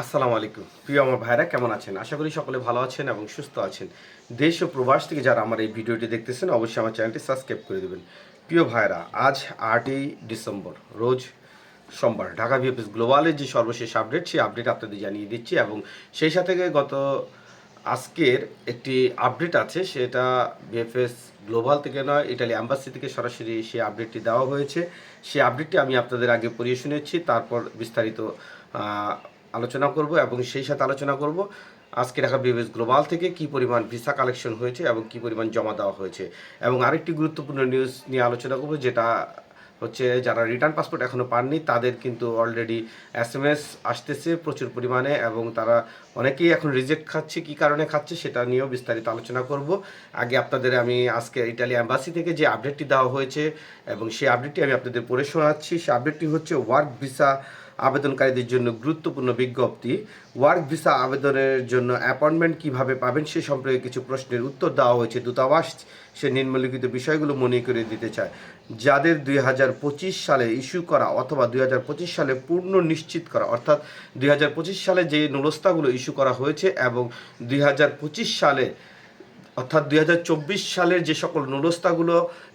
আসসালামু আলাইকুম। প্রিয় আমার ভাইরা, কেমন আছেন? আশা করি সকলে ভালো আছেন এবং সুস্থ আছেন। দেশ ও প্রবাস থেকে যারা আমার এই ভিডিওটি দেখতেছেন, অবশ্যই আমার চ্যানেলটি সাবস্ক্রাইব করে দেবেন। প্রিয় ভাইরা, আজ আটই ডিসেম্বর, রোজ সোমবার, ঢাকা ভিএফএস গ্লোবালের যে সর্বশেষ আপডেট, সেই আপডেট আপনাদের জানিয়ে দিচ্ছি এবং সেই সাথে গত আজকের একটি আপডেট আছে, সেটা বিএফএস গ্লোবাল থেকে নয়, ইটালি অ্যাম্বাসি থেকে সরাসরি সেই আপডেটটি দেওয়া হয়েছে। সেই আপডেটটি আমি আপনাদের আগে পড়িয়ে শুনেছি, তারপর বিস্তারিত আলোচনা করব এবং সেই সাথে আলোচনা করব আজকে ঢাকা বিএফএস গ্লোবাল থেকে কি পরিমাণ ভিসা কালেকশন হয়েছে এবং কি পরিমাণ জমা দেওয়া হয়েছে এবং আরেকটি গুরুত্বপূর্ণ নিউজ নিয়ে আলোচনা করব যেটা হচ্ছে যারা রিটার্ন পাসপোর্ট এখনও পাননি, তাদের কিন্তু অলরেডি এস এম এস আসতেছে প্রচুর পরিমাণে এবং তারা অনেকেই এখন রিজেক্ট খাচ্ছে, কি কারণে খাচ্ছে সেটা নিয়েও বিস্তারিত আলোচনা করব। আগে আপনাদের আমি আজকে ইটালি অ্যাম্বাসি থেকে যে আপডেটটি দেওয়া হয়েছে এবং সেই আপডেটটি আমি আপনাদের পড়ে শোনাচ্ছি। সেই আপডেটটি হচ্ছে ওয়ার্ক ভিসা আবেদনকারীদের জন্য গুরুত্বপূর্ণ বিজ্ঞপ্তি। ওয়ার্ক ভিসা আবেদনের জন্য অ্যাপয়েন্টমেন্ট কীভাবে পাবেন সে সম্পর্কে কিছু প্রশ্নের উত্তর দেওয়া হয়েছে। দূতাবাস সে নিম্নলিখিত বিষয়গুলো মনে করে দিতে চায়। যাদের দুই হাজার পঁচিশ সালে ইস্যু করা অথবা দুই হাজার পঁচিশ সালে পূর্ণ নিশ্চিত করা, অর্থাৎ দুই হাজার পঁচিশ সালে যে নুরস্তাগুলো ইস্যু করা হয়েছে এবং দুই হাজার পঁচিশ সালে, অর্থাৎ দুই হাজার চব্বিশ সালের যে সকল নুরস্তাগুলো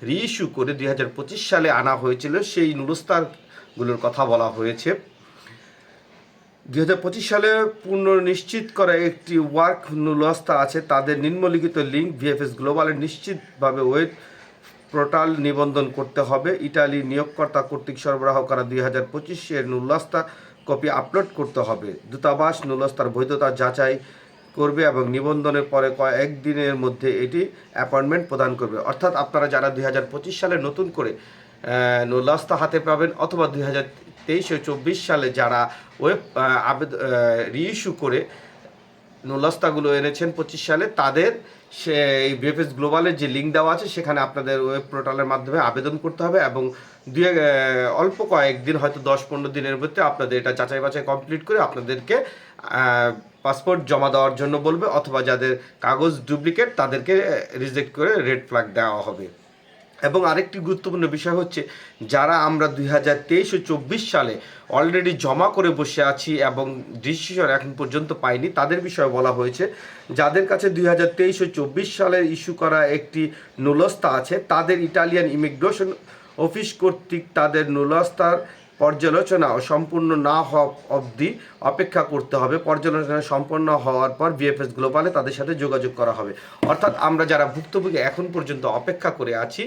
রিইস্যু করে দুই হাজার পঁচিশ সালে আনা হয়েছিল, সেই নুরস্তাগুলোর কথা বলা হয়েছে। দুই হাজার পঁচিশ সালে পূর্ণ নিশ্চিত করা একটি ওয়ার্ক নুলস্তা আছে, তাদের নিম্নলিখিত লিঙ্ক ভিএফএস গ্লোবালে নিশ্চিতভাবে ওয়েব পোর্টাল নিবন্ধন করতে হবে। ইটালি নিয়োগকর্তা কর্তৃক সরবরাহ করা দুই হাজার পঁচিশের নুলস্তা কপি আপলোড করতে হবে। দূতাবাস নুলস্তার বৈধতা যাচাই করবে এবং নিবন্ধনের পরে কয়েক দিনের মধ্যে এটি অ্যাপয়েন্টমেন্ট প্রদান করবে। অর্থাৎ আপনারা যারা দুই হাজার পঁচিশ সালে নতুন করে নুলাস্তা হাতে পাবেন অথবা দুই হাজার তেইশ ও চব্বিশ সালে যারা ওয়েব আবেদন রিইস্যু করে নুলাস্তাগুলো এনেছেন পঁচিশ সালে, তাদের সে, এই বিএফএস গ্লোবালের যে লিঙ্ক দেওয়া আছে, সেখানে আপনাদের ওয়েব পোর্টালের মাধ্যমে আবেদন করতে হবে এবং দুই অল্প কয়েকদিন, হয়তো দশ পনেরো দিনের মধ্যে আপনাদের এটা যাচাই বাছাই কমপ্লিট করে আপনাদেরকে পাসপোর্ট জমা দেওয়ার জন্য বলবে, অথবা যাদের কাগজ ডুপ্লিকেট তাদেরকে রিজেক্ট করে রেড ফ্ল্যাগ দেওয়া হবে। এবং আরেকটি গুরুত্বপূর্ণ বিষয় হচ্ছে, যারা আমরা দুই হাজার তেইশ ও চব্বিশ সালে অলরেডি জমা করে বসে আছি এবং ডিসিশন এখন পর্যন্ত পাইনি, তাদের বিষয়ে বলা হয়েছে, যাদের কাছে দুই হাজার তেইশ ও চব্বিশ সালের ইস্যু করা একটি নুলস্তা আছে, তাদের ইটালিয়ান ইমিগ্রেশন অফিস কর্তৃক তাদের নুলস্তার পর্যালোচনা সম্পূর্ণ না হওয়া অবধি অপেক্ষা করতে হবে। পর্যালোচনা সম্পন্ন হওয়ার পর বিএফএস গ্লোবালে তাদের সাথে যোগাযোগ করা হবে। অর্থাৎ আমরা যারা ভুক্তভোগী এখন পর্যন্ত অপেক্ষা করে আছি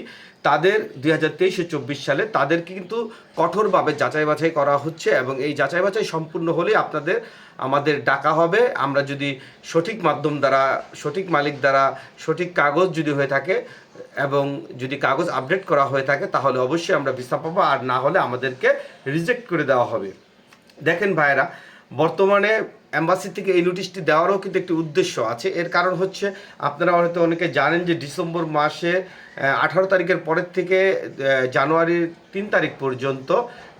তাদের দুই হাজার তেইশে চব্বিশ সালে তাদের কিন্তু কঠোরভাবে যাচাই বাছাই করা হচ্ছে এবং এই যাচাই বাছাই সম্পূর্ণ হলেই আপনাদের, আমাদের ডাকা হবে। আমরা যদি সঠিক মাধ্যম দ্বারা, সঠিক মালিক দ্বারা, সঠিক কাগজ যদি হয়ে থাকে এবং যদি কাগজ আপডেট করা হয়ে থাকে, তাহলে অবশ্যই আমরা ভিসা পাবো। আর না হলে আমাদেরকে রিজেক্ট করে দেওয়া হবে। দেখেন ভাইরা বর্তমানে অ্যাম্বাসি থেকে এই নোটিশটি দেওয়ারও কিন্তু একটি উদ্দেশ্য আছে। এর কারণ হচ্ছে, আপনারা হয়তো অনেকে জানেন যে ডিসেম্বর মাসে আঠারো তারিখের পরের থেকে জানুয়ারির তিন তারিখ পর্যন্ত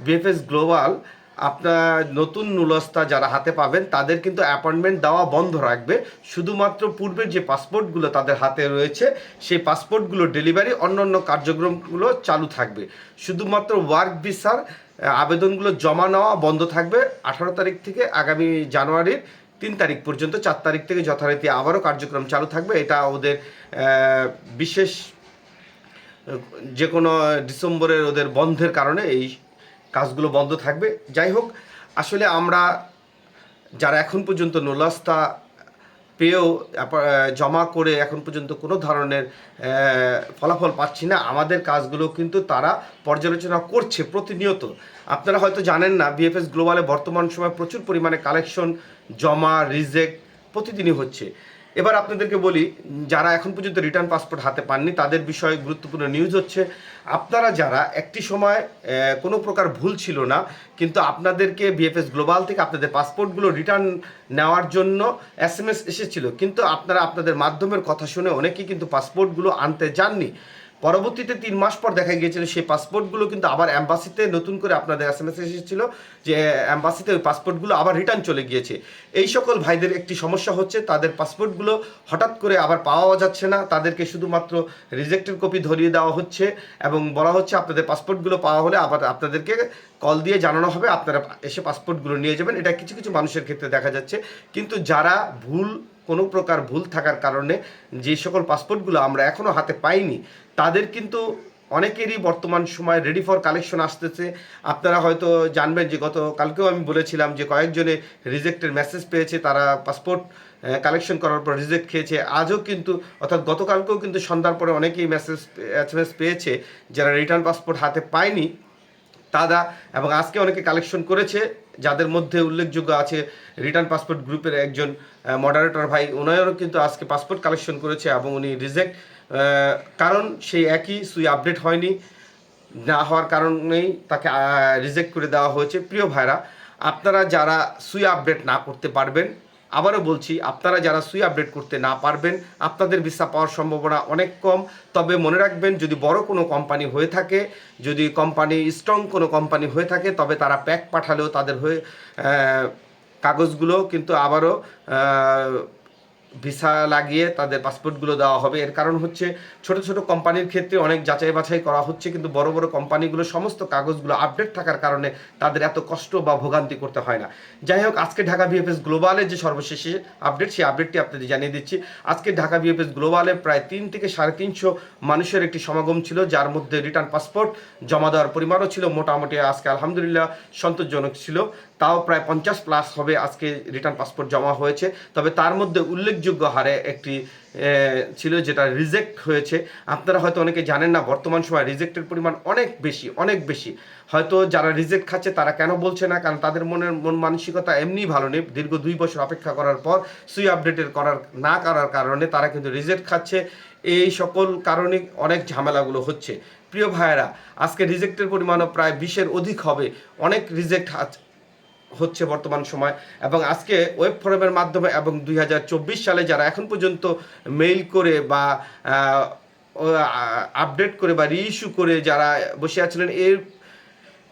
বিএফএস গ্লোবাল আপনার নতুন নুলস্তা যারা হাতে পাবেন, তাদের কিন্তু অ্যাপয়েন্টমেন্ট দেওয়া বন্ধ রাখবে। শুধুমাত্র পূর্বের যে পাসপোর্টগুলো তাদের হাতে রয়েছে, সেই পাসপোর্টগুলো ডেলিভারি অন্যান্য কার্যক্রমগুলো চালু থাকবে। শুধুমাত্র ওয়ার্ক ভিসার আবেদনগুলো জমা নেওয়া বন্ধ থাকবে আঠারো তারিখ থেকে আগামী জানুয়ারির তিন তারিখ পর্যন্ত, চার তারিখ থেকে যথারীতি আবারও কার্যক্রম চালু থাকবে। এটা ওদের বিশেষ যে কোনো ডিসেম্বরের ওদের বন্ধের কারণে এই কাজগুলো বন্ধ থাকবে। যাই হোক, আসলে আমরা যারা এখন পর্যন্ত নোলাস্তা পেয়েও জমা করে এখন পর্যন্ত কোনো ধরনের ফলাফল পাচ্ছি না। আমাদের কাজগুলো কিন্তু তারা পর্যালোচনা করছে প্রতিনিয়ত। আপনারা হয়তো জানেন না, বিএফএস গ্লোবালে বর্তমান সময় প্রচুর পরিমাণে কালেকশন, জমা, রিজেক্ট প্রতিদিনই হচ্ছে। এবার আপনাদেরকে বলি, যারা এখন পর্যন্ত রিটার্ন পাসপোর্ট হাতে পাননি, তাদের বিষয়ে গুরুত্বপূর্ণ নিউজ হচ্ছে, আপনারা যারা, একটি সময় কোনো প্রকার ভুল ছিল না, কিন্তু আপনাদেরকে বিএফএস গ্লোবাল থেকে আপনাদের পাসপোর্টগুলো রিটার্ন নেওয়ার জন্য এস এম এস এসেছিল, কিন্তু আপনারা আপনাদের মাধ্যমের কথা শুনে অনেকেই কিন্তু পাসপোর্টগুলো আনতে যাননি। পরবর্তীতে তিন মাস পর দেখা গিয়েছিল সেই পাসপোর্টগুলো কিন্তু আবার অ্যাম্বাসিতে নতুন করে আপনাদের এস এম এস এসেছিল যে অ্যাম্বাসিতে ওই পাসপোর্টগুলো আবার রিটার্ন চলে গিয়েছে। এই সকল ভাইদের একটি সমস্যা হচ্ছে, তাদের পাসপোর্টগুলো হঠাৎ করে আবার পাওয়া যাচ্ছে না। তাদেরকে শুধুমাত্র রিজেক্টেড কপি ধরিয়ে দেওয়া হচ্ছে এবং বলা হচ্ছে আপনাদের পাসপোর্টগুলো পাওয়া হলে আবার আপনাদেরকে কল দিয়ে জানানো হবে। আপনারা এসে পাসপোর্টগুলো নিয়ে যাবেন। এটা কিছু কিছু মানুষের ক্ষেত্রে দেখা যাচ্ছে। কিন্তু যারা ভুল কোনো প্রকার ভুল থাকার কারণে যে সকল পাসপোর্টগুলো আমরা এখনও হাতে পাইনি, তাদের কিন্তু অনেকেরই বর্তমান সময় রেডি ফর কালেকশন আসতেছে। আপনারা হয়তো জানবেন যে গত, কালকেও আমি বলেছিলাম যে কয়েকজনে রিজেক্টের মেসেজ পেয়েছে, তারা পাসপোর্ট কালেকশন করার পর রিজেক্ট খেয়েছে। আজও কিন্তু, অর্থাৎ গতকালকেও কিন্তু সন্ধ্যার পরে অনেকেই মেসেজ এস পেয়েছে, যারা রিটার্ন পাসপোর্ট হাতে পায়নি। তারা এবং আজকে অনেকে কালেকশন করেছে, যাদের মধ্যে উল্লেখযোগ্য আছে রিটার্ন পাসপোর্ট গ্রুপের একজন মডারেটর ভাই ওনারও কিন্তু আজকে পাসপোর্ট কালেকশন করেছে এবং উনি রিজেক্ট কারণ সেই একই সুই আপডেট হয়নি। না হওয়ার কারণেই তাকে রিজেক্ট করে দেওয়া হয়েছে। প্রিয় ভাইরা, আপনারা যারা সুই আপডেট না করতে পারবেন আবারও বলছি, আপনারা যারা সুই আপডেট করতে না পারবেন, আপনাদের ভিসা পাওয়ার সম্ভাবনা অনেক কম। তবে মনে রাখবেন, যদি বড় কোনো কোম্পানি হয়ে থাকে, যদি কোম্পানি স্ট্রং কোনো কোম্পানি হয়ে থাকে, তবে তারা প্যাক পাঠালেও তাদের হয়ে কাগজগুলো কিন্তু আবারও ভিসা লাগিয়ে তাদের পাসপোর্টগুলো দেওয়া হবে। এর কারণ হচ্ছে ছোট ছোট কোম্পানির ক্ষেত্রে অনেক যাচাই বাছাই করা হচ্ছে, কিন্তু বড় বড় কোম্পানিগুলো সমস্ত কাগজগুলো আপডেট থাকার কারণে তাদের এত কষ্ট বা ভোগান্তি করতে হয় না। যাই হোক, আজকে ঢাকা বিএফএস গ্লোবালের যে সর্বশেষ আপডেট সেই আপডেটটি আপনাদের জানিয়ে দিচ্ছি। আজকে ঢাকা বিএফএস গ্লোবালে প্রায় তিন থেকে সাড়ে তিনশো মানুষের একটি সমাগম ছিল, যার মধ্যে রিটার্ন পাসপোর্ট জমা দেওয়ার পরিমাণও ছিল, মোটামুটি আজকে আলহামদুলিল্লাহ সন্তোষজনক ছিল। তাও প্রায় পঞ্চাশ প্লাস হবে আজকে রিটার্ন পাসপোর্ট জমা হয়েছে। তবে তার মধ্যে উল্লেখযোগ্য হারে একটি ছিল যেটা রিজেক্ট হয়েছে। আপনারা হয়তো অনেকে জানেন না, বর্তমান সময় রিজেক্টের পরিমাণ অনেক বেশি অনেক বেশি। হয়তো যারা রিজেক্ট খাচ্ছে তারা কেন বলছে না? কারণ তাদের মনের, মন মানসিকতা এমনি ভালো নেই। দীর্ঘ দুই বছর অপেক্ষা করার পর সুই আপডেটের করার, না করার কারণে তারা কিন্তু রিজেক্ট খাচ্ছে। এই সকল কারণে অনেক ঝামেলাগুলো হচ্ছে। প্রিয় ভাইয়েরা, আজকে রিজেক্টের পরিমাণও প্রায় বিশের অধিক হবে। অনেক রিজেক্ট হচ্ছে বর্তমান সময়। এবং আজকে ওয়েব ফোরামের মাধ্যমে এবং দুই হাজার চব্বিশ সালে যারা এখন পর্যন্ত মেইল করে বা আপডেট করে বা রিইস্যু করে যারা বসে আছিলেন, এর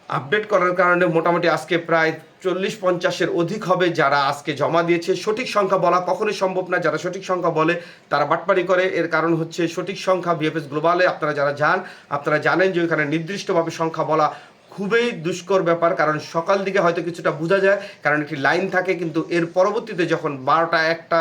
আপডেট করার কারণে মোটামুটি আজকে প্রায় চল্লিশ পঞ্চাশের অধিক হবে যারা আজকে জমা দিয়েছে। সঠিক সংখ্যা বলা কখনোই সম্ভব না। যারা সঠিক সংখ্যা বলে, তারা বাটপারি করে। এর কারণ হচ্ছে সঠিক সংখ্যা বিএফএস গ্লোবালে আপনারা যারা যান, আপনারা জানেন যে ওইখানে নির্দিষ্টভাবে সংখ্যা বলা খুবই দুষ্কর ব্যাপার, কারণ সকাল দিকে হয়তো কিছুটা বোঝা যায়, কারণ একটি লাইন থাকে, কিন্তু এর পরবর্তীতে যখন বারোটা একটা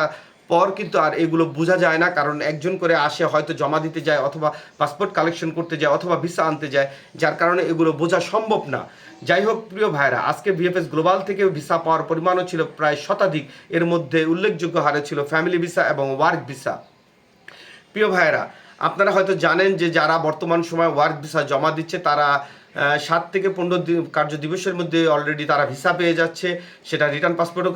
পর কিন্তু আর এগুলো বোঝা যায় না, কারণ একজন করে আসে হয়তো জমা দিতে যায়, অথবা পাসপোর্ট কালেকশন করতে যায়, অথবা ভিসা আনতে যায়, যার কারণে এগুলো বোঝা সম্ভব না। যাই হোক, প্রিয় ভাইরা আজকে বিএফএস গ্লোবাল থেকে ভিসা পাওয়ার পরিমাণও ছিল প্রায় শতাধিক, এর মধ্যে উল্লেখযোগ্য হারে ছিল ফ্যামিলি ভিসা এবং ওয়ার্ক ভিসা প্রিয় ভাইয়েরা, আপনারা হয়তো জানেন যে যারা বর্তমান সময় ওয়ার্ক ভিসা জমা দিচ্ছে, তারা সাত থেকে পনেরো কার্য দিবসের মধ্যে অলরেডি তারা ভিসা পেয়ে যাচ্ছে, সেটা রিটার্ন পাসপোর্ট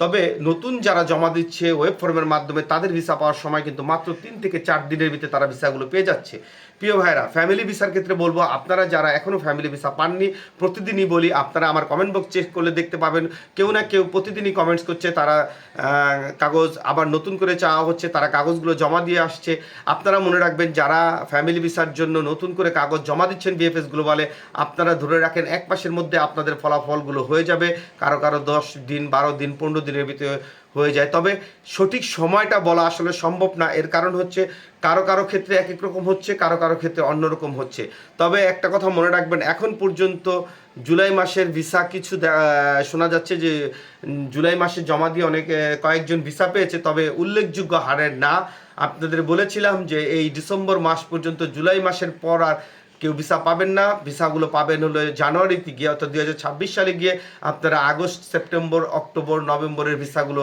তবে নতুন যারা জমা দিচ্ছে ওয়েব ফর্মের মাধ্যমে তাদের ভিসা পাওয়ার সময় কিন্তু মাত্র তিন থেকে চার দিনের ভিতরে তারা ভিসাগুলো পেয়ে যাচ্ছে। প্রিয় ভাইরা ফ্যামিলি ভিসার ক্ষেত্রে বলব, আপনারা যারা এখনও ফ্যামিলি ভিসা পাননি, প্রতিদিনই বলি, আপনারা আমার কমেন্ট বক্স চেক করলে দেখতে পাবেন। কেউ না কেউ প্রতিদিনই কমেন্টস করছে, তারা কাগজ আবার নতুন করে চাওয়া হচ্ছে, তারা কাগজগুলো জমা দিয়ে আসছে। আপনারা মনে রাখবেন, যারা ফ্যামিলি ভিসার জন্য নতুন করে কাগজ জমা দিচ্ছেন বিএফএস গ্লোবালে আপনারা ধরে রাখেন, এক মাসের মধ্যে আপনাদের ফলাফলগুলো হয়ে যাবে। কারও কারও দশ দিন, বারো দিন, পনেরো দিনের ভিতরে হয়ে যায়। তবে সঠিক সময়টা বলা আসলে সম্ভব না। এর কারণ হচ্ছে কারও কারও ক্ষেত্রে এক এক রকম হচ্ছে, কারও কারও ক্ষেত্রে অন্যরকম হচ্ছে। তবে একটা কথা মনে রাখবেন, এখন পর্যন্ত জুলাই মাসের ভিসা কিছু শোনা যাচ্ছে যে, জুলাই মাসে জমা দিয়ে অনেক কয়েকজন ভিসা পেয়েছে। তবে উল্লেখযোগ্য হারের না। আপনাদের বলেছিলাম যে, এই ডিসেম্বর মাস পর্যন্ত জুলাই মাসের পর আর কেউ ভিসা পাবেন না, ভিসাগুলো পাবেন হলো জানুয়ারিতে গিয়ে অর্থাৎ দুই হাজার ছাব্বিশ সালে গিয়ে আপনারা আগস্ট, সেপ্টেম্বর, অক্টোবর, নভেম্বরের ভিসাগুলো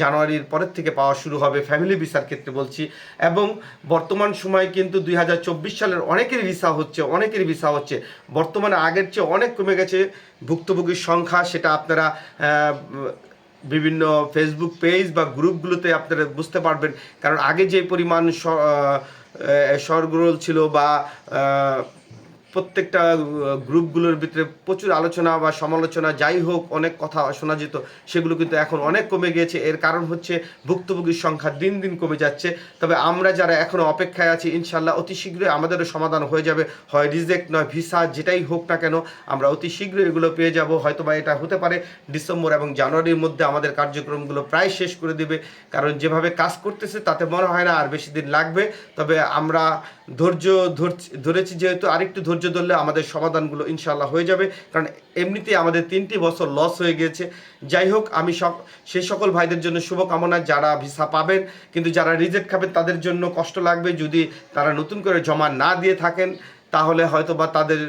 জানুয়ারির পরের থেকে পাওয়া শুরু হবে ফ্যামিলি ভিসার ক্ষেত্রে বলছি। এবং বর্তমান সময়ে কিন্তু দুই হাজার চব্বিশ সালের অনেকের ভিসা হচ্ছে অনেকের ভিসা হচ্ছে। বর্তমানে আগের চেয়ে অনেক কমে গেছে ভুক্তভোগীর সংখ্যা, সেটা আপনারা বিভিন্ন ফেসবুক পেজ বা গ্রুপগুলোতে আপনারা বুঝতে পারবেন। কারণ আগে যে পরিমাণ স- আহ, আহ, সরগোল ছিল বা প্রত্যেকটা গ্রুপগুলোর ভিতরে প্রচুর আলোচনা বা সমালোচনা, যাই হোক, অনেক কথা শোনা যেত, সেগুলো কিন্তু এখন অনেক কমে গিয়েছে। এর কারণ হচ্ছে ভুক্তভোগীর সংখ্যা দিন দিন কমে যাচ্ছে। তবে আমরা যারা এখনও অপেক্ষায় আছি ইনশাল্লাহ অতি শীঘ্রই আমাদেরও সমাধান হয়ে যাবে। হয় রিজেক্ট নয়, ভিসা যেটাই হোক না কেন, আমরা অতি শীঘ্রই এগুলো পেয়ে যাব। হয়তো বা এটা হতে পারে ডিসেম্বর এবং জানুয়ারির মধ্যে আমাদের কার্যক্রমগুলো প্রায় শেষ করে দেবে। কারণ যেভাবে কাজ করতেছে, তাতে মনে হয় না আর বেশি দিন লাগবে। তবে আমরা ধৈর্য ধরছি- যেহেতু আরেকটু ধৈর্য ধরলে আমাদের সমাধানগুলো ইনশাল্লাহ হয়ে যাবে। কারণ এমনিতেই আমাদের তিনটি বছর লস হয়ে গিয়েছে। যাই হোক, আমি সব সেই সকল ভাইদের জন্য শুভকামনা, যারা ভিসা পাবেন, কিন্তু যারা রিজেক্ট খাবেন, তাদের জন্য কষ্ট লাগবে। যদি তারা নতুন করে জমা না দিয়ে থাকেন তাহলে হয়তো বা তাদের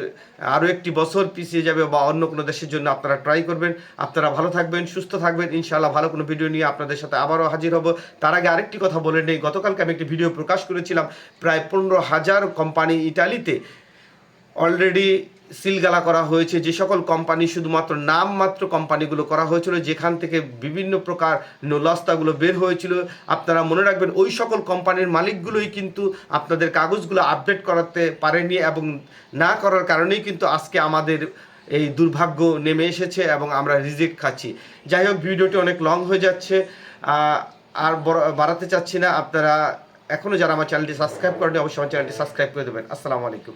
আরও একটি বছর পিছিয়ে যাবে বা অন্য কোনো দেশের জন্য আপনারা ট্রাই করবেন। আপনারা ভালো থাকবেন, সুস্থ থাকবেন। ইনশাআল্লাহ ভালো কোনো ভিডিও নিয়ে আপনাদের সাথে আবারও হাজির হব। তার আগে আরেকটি কথা বলে নেই। গতকালকে আমি একটি ভিডিও প্রকাশ করেছিলাম। প্রায় পনেরো হাজার কোম্পানি ইটালিতে অলরেডি সিলগালা করা হয়েছে। যে সকল কোম্পানি শুধুমাত্র নামমাত্র কোম্পানিগুলো করা হয়েছিল, যেখান থেকে বিভিন্ন প্রকার নলাস্তাগুলো বের হয়েছিল, আপনারা মনে রাখবেন ওই সকল কোম্পানির মালিকগুলোই কিন্তু আপনাদের কাগজগুলো আপডেট করাতে পারেনি এবং না করার কারণেই কিন্তু আজকে আমাদের এই দুর্ভাগ্য নেমে এসেছে এবং আমরা রিজেক্ট খাচ্ছি। যাই হোক, ভিডিওটি অনেক লং হয়ে যাচ্ছে। আর বাড়াতে চাচ্ছি না। আপনারা এখনও যারা আমার চ্যানেলটি সাবস্ক্রাইব করেনি অবশ্যই আমার চ্যানেলটি সাবস্ক্রাইব করে দেবেন। আসসালামু আলাইকুম।